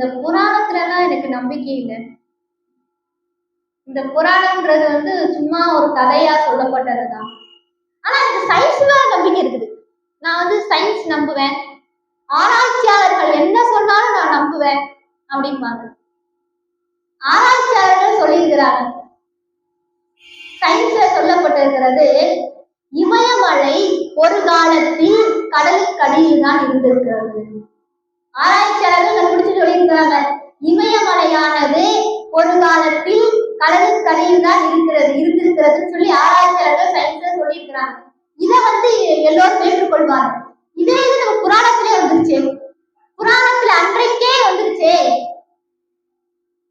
இந்த புராணத்துலலாம் எனக்கு நம்பிக்கை இல்லை. இந்த புராணம்ன்றது வந்து சும்மா ஒரு கதையா சொல்லப்பட்டதுதான். ஆனா எனக்கு சயின்ஸ்ல நம்பிக்கை இருக்குது. நான் வந்து சயின்ஸ் நம்புவேன். ஆராய்ச்சியாளர்கள் என்ன சொன்னாலும் நான் நம்புவேன் அப்படிம்பாங்க. ஆராய்ச்சியாளர்கள் சொல்லியிருக்கிறாங்க. சயின்ஸ்ல சொல்லப்பட்டிருக்கிறது இமயமலை ஒரு காலத்தில் கடலுக்கடியில் தான் இருந்திருக்கிறது. ஆராய்ச்சியாளர்கள் கண்டுபிடிச்சு சொல்லியிருக்காங்க இமயமலையானது ஒரு காலத்தில் கடலுக்கடியில் தான் இருக்கிறது இருந்திருக்கிறதுன்னு சொல்லி ஆராய்ச்சியாளர்கள் சயின்ஸ்ல சொல்லியிருக்கிறாங்க. இதை வந்து எல்லோரும் ஏற்றுக்கொள்வாங்க இதே இது நம்ம புராணத்திலே வந்துருச்சு. புராணத்துல அன்றைக்கே வந்துருச்சே.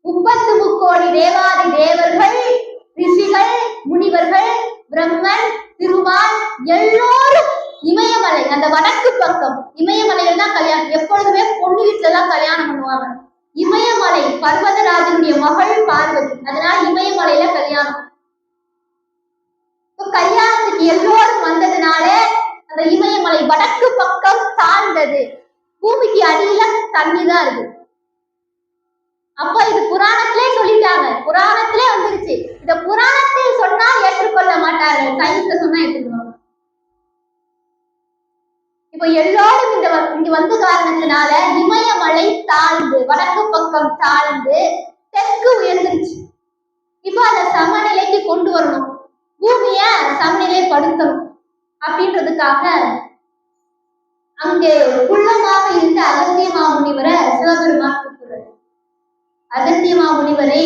முப்பத்து முக்கோடி தேவாதி தேவர்கள் ரிஷிகள் முனிவர்கள் பிரம்மன் திருமால் எல்லோரும் இமயமலை அந்த வடக்கு பக்கம் இமயமலையில தான் கல்யாணம். எப்பொழுதுமே பொண்ணு வீட்டுல தான் கல்யாணம் பண்ணுவாங்க. இமயமலை பர்வதராஜனுடைய மகள் பார்வதி. அதனால இமயமலையில கல்யாணம். இப்ப கல்யாணத்துக்கு எல்லோரும் வந்ததுனால அந்த இமயமலை வடக்கு பக்கம் தாழ்ந்தது. பூமிக்கு அடியில தண்ணி தான் இருக்கு. அப்ப இது புராணத்திலே சொல்லிட்டாங்க. புராணத்திலே வந்துருச்சு. இந்த புராணத்தில் சொன்னா ஏற்றுக்கொள்ள மாட்டார்கள். சயின்ஸ்ல சொன்னா ஏற்றுக்குவாங்க இப்ப எல்லோரும் இந்த வ- இங்க வந்த காரணத்தினால இமயமலை தாழ்ந்து வடக்கு பக்கம் தாழ்ந்து தெற்கு உயர்ந்துருச்சு. இப்போ அதை சமநிலைக்கு கொண்டு வரணும். பூமிய சமநிலைப்படுத்தணும். அப்படின்றதுக்காக அங்கே குள்ளமாக இருந்த அகத்தியமா முனிவரை சிவபெருமான் கூப்பிடுறது அகத்தியமா முனிவரை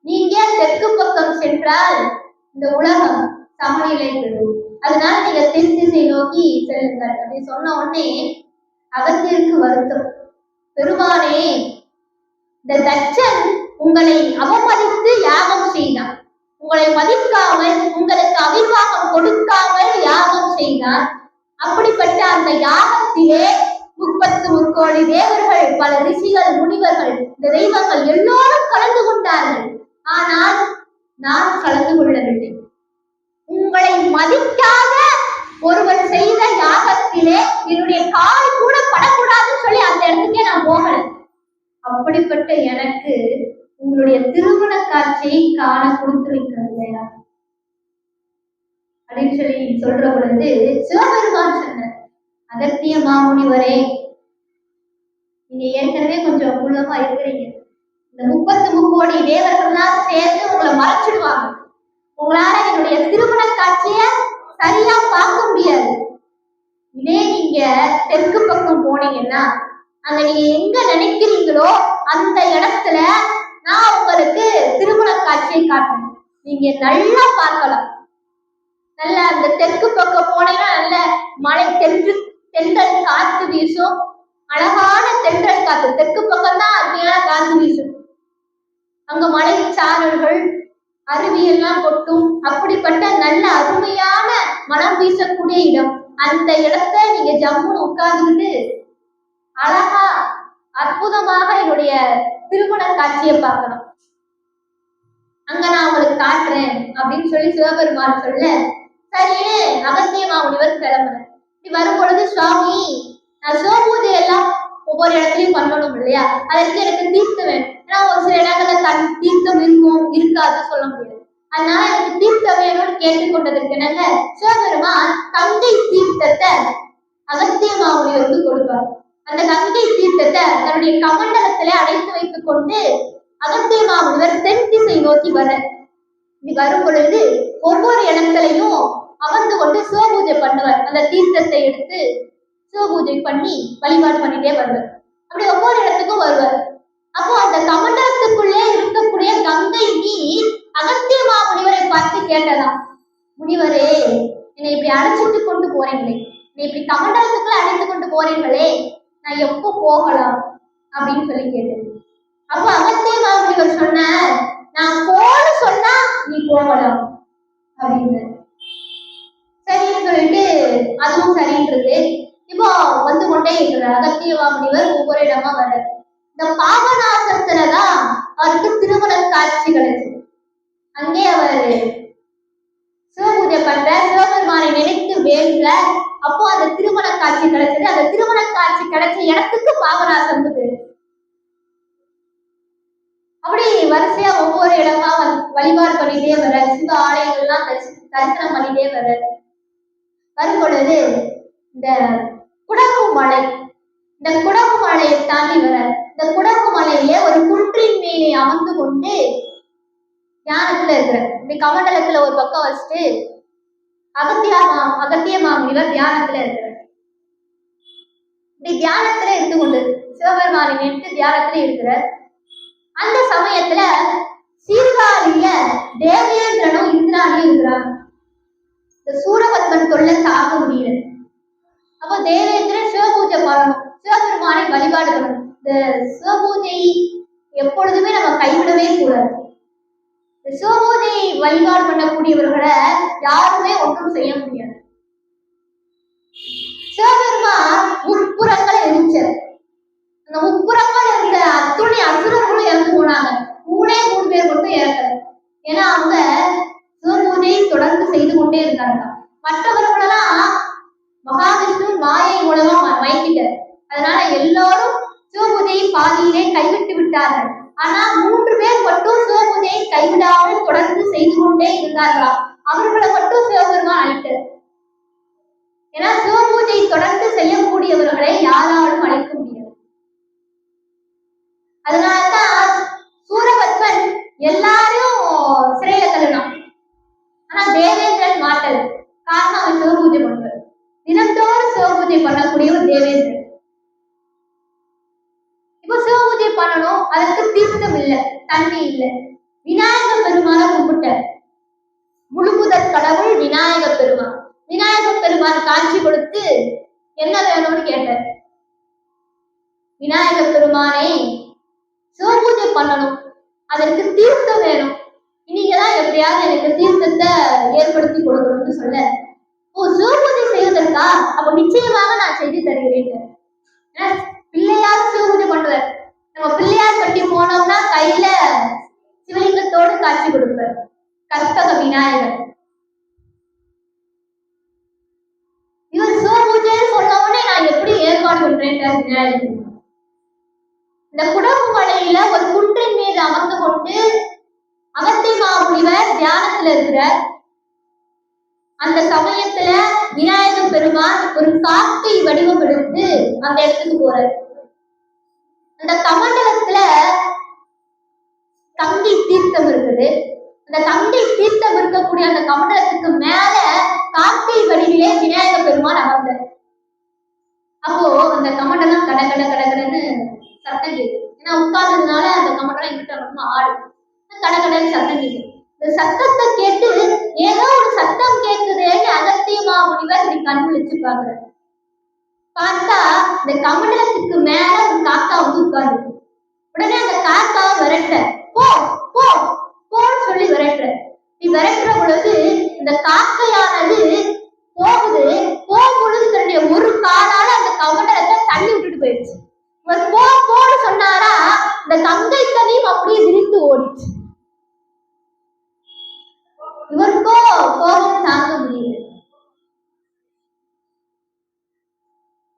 நீங்க தெற்கு பக்கம் சென்றால் இந்த உலகம் சமநிலை பெறும். அதனால நீங்க தென் திசை நோக்கி செல்லுங்கள் அப்படின்னு சொன்ன உடனே அகத்திற்கு வருத்தம். பெருமானே இந்த தச்சன் உங்களை அவமதித்து யாகம் செய்தான் உங்களை மதிக்காமல் உங்களுக்கு அபிர்வாகம் கொடுக்காமல் யாகம் செய்தான் அப்படிப்பட்ட அந்த யாகத்திலே முப்பத்து முக்கோடி தேவர்கள் பல ரிஷிகள் முனிவர்கள் இந்த தெய்வங்கள் எல்லோரும் கலந்து கொண்டார்கள். ஆனால் நான் கலந்து கொள்ளவில்லை. உங்களை மதிக்காத ஒருவர் செய்த யாகத்திலே என்னுடைய கால் கூட படக்கூடாதுன்னு சொல்லி அந்த இடத்துக்கே நான் போகல. அப்படிப்பட்ட எனக்கு உங்களுடைய திருமண காட்சியை காண கொடுத்திருக்கிறது இல்லையா அப்படின்னு சொல்லி சொல்ற பொழுது சிவபெருமான் சொன்னார் அகத்திய மாமுனிவரே நீங்க ஏற்கனவே கொஞ்சம் உள்ளமா இருக்கிறீங்க. இந்த முப்பத்து முக்கோடி தேவர்கள்லாம் சேர்ந்து உங்களை மறைச்சிடுவாங்க. உங்களால என்னுடைய திருமண காட்சிய சரியா பார்க்க முடியாது. இதே நீங்க தெற்கு பக்கம் போனீங்கன்னா அங்க நீங்க எங்க நினைக்கிறீங்களோ அந்த இடத்துல நான் உங்களுக்கு திருமண காட்சியை காட்டுறேன் நீங்க நல்லா பார்க்கலாம். நல்ல அந்த தெற்கு பக்கம் போனீங்கன்னா நல்ல மழை தென்று தென்றல் காத்து வீசும். அழகான தென்றல் காத்து தெற்கு பக்கம் தான் அருமையான காத்து வீசும். அங்க மலை சாரல்கள் அருவியெல்லாம் கொட்டும். அப்படிப்பட்ட நல்ல அருமையான மனம் வீசக்கூடிய இடம். அந்த இடத்த நீங்க ஜம்முன்னு உட்கார்ந்துட்டு அழகா அற்புதமாக என்னுடைய திருமண காட்சியை பார்க்கணும். அங்க நான் உங்களுக்கு காட்டுறேன் அப்படின்னு சொல்லி சிவபெருமான் சொல்ல சரின்னு அகத்திய மாமுனிவர் கிளம்புறேன் இப்படி வரும் பொழுது சுவாமி நான் சிவபூஜை எல்லாம் ஒவ்வொரு இடத்துலயும் பண்ணணும் இல்லையா? அதற்கு எனக்கு தீர்த்து வேணும். இருக்காது சொல்ல முடியாது அதனால எனக்கு தீர்த்தம் வேணும்னு கேட்டுக்கொண்டதற்கு என்னங்க சிவபெருமான் கங்கை தீர்த்தத்தை அகத்திய மாமுனிவருக்கு கொடுப்பார். அந்த கங்கை தீர்த்தத்தை தன்னுடைய கமண்டலத்திலே அடைத்து வைத்துக் கொண்டு அகத்திய தென் திசை நோக்கி வர. இப்படி வரும் பொழுது ஒவ்வொரு இடத்துலையும் அமர்ந்து கொண்டு சிவபூஜை பண்ணுவார். அந்த தீர்த்தத்தை எடுத்து சிவபூஜை பண்ணி வழிபாடு பண்ணிட்டே வருவார். அப்படி ஒவ்வொரு இடத்துக்கும் வருவார். அப்போ அந்த கமண்டல இருக்கக்கூடிய கங்கை நீர் அகத்திய மாமுனிவரை பார்த்து கேட்டதாம் முனிவரே என்னை இப்படி அழைச்சிட்டு கொண்டு போறீங்களே. என்னை இப்படி கமண்டலத்துக்குள்ள அழைத்து கொண்டு போறீங்களே. நான் எப்போ போகலாம்? அப்படின்னு சொல்லி கேட்டது. அப்போ அகத்திய மாமுனிவர் சொன்னார் நான் போன்னு சொன்னா நீ போகலாம் அப்படின்னு சரின்னு சொல்லிட்டு அதுவும் சரின்றது. இப்போ வந்து கொண்டே இருக்கிறார். அகத்திய மாமுனிவர் ஒவ்வொரு இடமா வர இந்த பாபநாசத்துலதான் அவருக்கு திருமண காட்சிகள் அங்கே அவர் சிவபூஜை பண்ற சிவபெருமானை நினைத்து வேண்ட அப்போ அந்த திருமண காட்சி கிடைச்சது. அந்த திருமண காட்சி கிடைச்ச இடத்துக்கு பாபநாசம் பேரு. அப்படி வரிசையா ஒவ்வொரு இடமா வழிபாடு பண்ணிட்டே வர்ற சிவ ஆலயங்கள்லாம் தரிசனம் பண்ணிட்டே வர வரும்பொழுது இந்த குடகு மலை இந்த குடகு மலையை தாண்டி வர இந்த குடகு மலையில ஒரு குன்றின் மேலே அமர்ந்து கொண்டு தியானத்துல இருக்கிற இந்த கமண்டலத்துல ஒரு பக்கம் வச்சுட்டு அகத்தியா மா- அகத்திய மாமுனிவர் தியானத்துல இருக்கிறார். இப்படி தியானத்துல இருந்து கொண்டு சிவபெருமானை நின்று தியானத்துல இருக்கிறார். அந்த சமயத்துல சீர்காழியில தேவேந்திரனும் இந்திராணியும் இருக்கிறாங்க. இந்த சூரபத்மன் தொல்லை தாக்க முடியல. அப்போ தேவேந்திரன் சிவபூஜை பண்ணணும் சிவபெருமானை வழிபாடு பண்ணணும். இந்த சிவபூஜையை எப்பொழுதுமே நம்ம கைவிடவே கூடாது. இந்த வழிபாடு பண்ணக்கூடியவர்களை யாருமே ஒன்றும் செய்ய முடியாது. சிவபெருமான் முற்புறங்கள் எரிச்சார். அந்த முப்புறங்கள் இருந்த அத்துணை அசுரர்களும் இறந்து போனாங்க. மூணே மூணு பேர் மட்டும் இறக்கல. ஏன்னா அவங்க சிவபூஜையை தொடர்ந்து செய்து கொண்டே இருந்தாங்க. மற்றவர்களெல்லாம் மகாவிஷ்ணு மாயை மூலமா மயக்கிட்டார். அதனால எல்லாரும் பாதியிலே கைவிட்டு விட்டார்கள். ஆனா மூன்று பேர் மட்டும் சிவபூஜையை கைவிடாமல் தொடர்ந்து செய்து கொண்டே இருந்தார்களாம் அவர்களை மட்டும் சிவபெருமான் அழைத்தார் ஏன்னா சிவபூஜை தொடர்ந்து செய்யக்கூடியவர்களை யாராலும் அழைக்க முடியாது. அதனாலதான் சூரபத்மன் எல்லாரும் சிறையில தள்ளணும் ஆனா தேவேந்திரன் மாட்டல். காரணம் அவன் சிவபூஜை பண்ணுவார். தினந்தோறும் சிவபூஜை பண்ணக்கூடிய ஒரு தேவேந்திரன். இப்போ சிவபூஜை பண்ணணும். அதற்கு தீர்த்தம் இல்ல தண்ணி இல்ல. விநாயக பெருமான கும்பிட்ட. முழுமுதற் கடவுள் விநாயக பெருமான். விநாயக பெருமான் காட்சி கொடுத்து என்ன வேணும்னு கேட்டார் விநாயக பெருமானை சிவபூஜை பண்ணணும். அதற்கு தீர்த்தம் வேணும். நீங்க தான் எப்படியாவது எனக்கு தீர்த்தத்தை ஏற்படுத்தி கொடுக்கணும்னு சொல்ல. ஓ சிவபூஜை செய்வதற்கா? அப்ப நிச்சயமாக நான் செய்து தருகிறேன். பிள்ளையார் சிவபூஜை பண்ணுவார் நம்ம பிள்ளையார் பட்டி போனோம்னா கையில சிவலிங்கத்தோடு காட்சி கொடுப்பார் கற்பக விநாயகர். இவர் சிவபூஜைன்னு சொன்ன உடனே நான் எப்படி ஏற்பாடு பண்றேன் விநாயகர். இந்த குடகு மலையில ஒரு குன்றின் மீது அமர்ந்து கொண்டு அகத்திய மாமுனிவர் தியானத்துல இருக்கிறார். அந்த சமயத்துல விநாயகர் பெருமான் ஒரு காக்கை வடிவம் எடுத்து அந்த இடத்துக்கு போறாரு. அந்த கமண்டலத்துல கங்கை தீர்த்தம் இருக்குது. அந்த கங்கை தீர்த்தம் இருக்கக்கூடிய அந்த கமண்டலத்துக்கு மேல காக்கை வடிவிலே விநாயக பெருமான் அமர்ந்த. அப்போ அந்த கமண்டலம் கட கட கட கடன்னு சத்தம் கேக்குது. ஏன்னா உட்கார்ந்ததுனால அந்த கமண்டலம் எங்கிட்ட ரொம்ப ஆடு கட கடன்னு சத்தம் கேக்குது. இந்த சத்தத்தை கேட்டு ஏதோ ஒரு சத்தம் கேட்குதுன்னு அகத்தியமா மாமுனிவர் இப்படி கண் வச்சு பாக்குறாரு பார்த்தா இந்த கமண்டலத்தை கங்கை அப்படியே விரிந்து ஓடிச்சு இவருக்கோ கோபம் தாங்க முடியல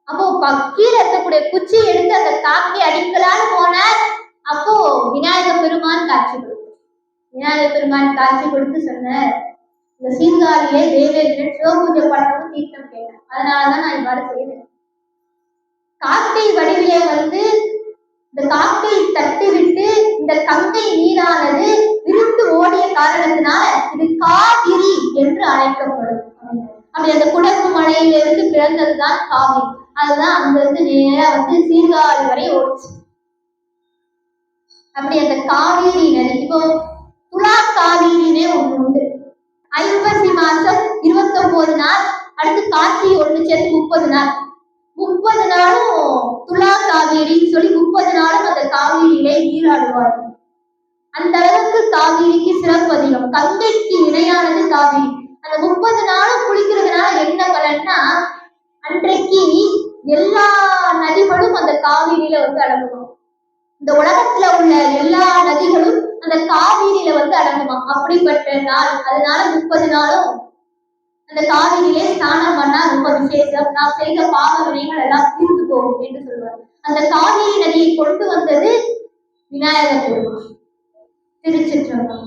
அப்போ ப- கீழே இருக்கக்கூடிய குச்சி எடுத்து அந்த காக்கை அடிக்கலான்னு போனார். அப்போ விநாயக பெருமான் காட்சி கொடுத்து விநாயக பெருமான் காட்சி கொடுத்து சொன்னார். இந்த சீர்காழியிலே தேவேந்திரன் சிவபூஜை பண்ணவும் தீர்த்தம் கேட்டேன் அதனாலதான் நான் இவ்வாறு செய்தேன். காக்கை வடிவிலே வந்து இந்த காக்கை தட்டிவிட்டு இந்த கங்கை நீரானது விருந்து ஓடிய காரணத்தினால இது காவிரி என்று அழைக்கப்படும். அப்படி அந்த குடகு மலையிலிருந்து பிறந்ததுதான் காவிரி. அதுதான் அங்கிருந்து நேரா வந்து சீர்காழி வரை ஓடுச்சு. அப்படி அந்த காவேரி நதி இப்போ துலா காவேரினே ஒண்ணு உண்டு. ஐப்பசி மாசம் இருபத்தொன்பது நாள் அடுத்து கார்த்திகை ஒண்ணு சேர்த்து முப்பது நாள். முப்பது நாளும் துலா காவேரின்னு சொல்லி காவேரியிலே அந்த அளவுக்கு காவிரிக்கு சிறப்பு அதிகம். கங்கைக்கு இணையானது காவிரி. அந்த முப்பது நாளும் குளிக்கிறதுனால என்ன பலன்னா அன்றைக்கு எல்லா நதிகளும் அந்த காவிரியில வந்து அடங்குமா இந்த உலகத்துல உள்ள எல்லா நதிகளும் அந்த காவிரியில வந்து அடங்குமா அப்படிப்பட்ட நாள் அதனால முப்பது நாளும் அந்த காவிரியிலே ஸ்நானம் பண்ணா ரொம்ப விசேஷம். நான் செய்த பாவ வினைகள் எல்லாம் தீர்ந்து போகும் என்று சொல்வார் அந்த காவிரி நதியை கொண்டு வந்தது விநாயகர் பெருமான் திருச்சிற்றம்பலம்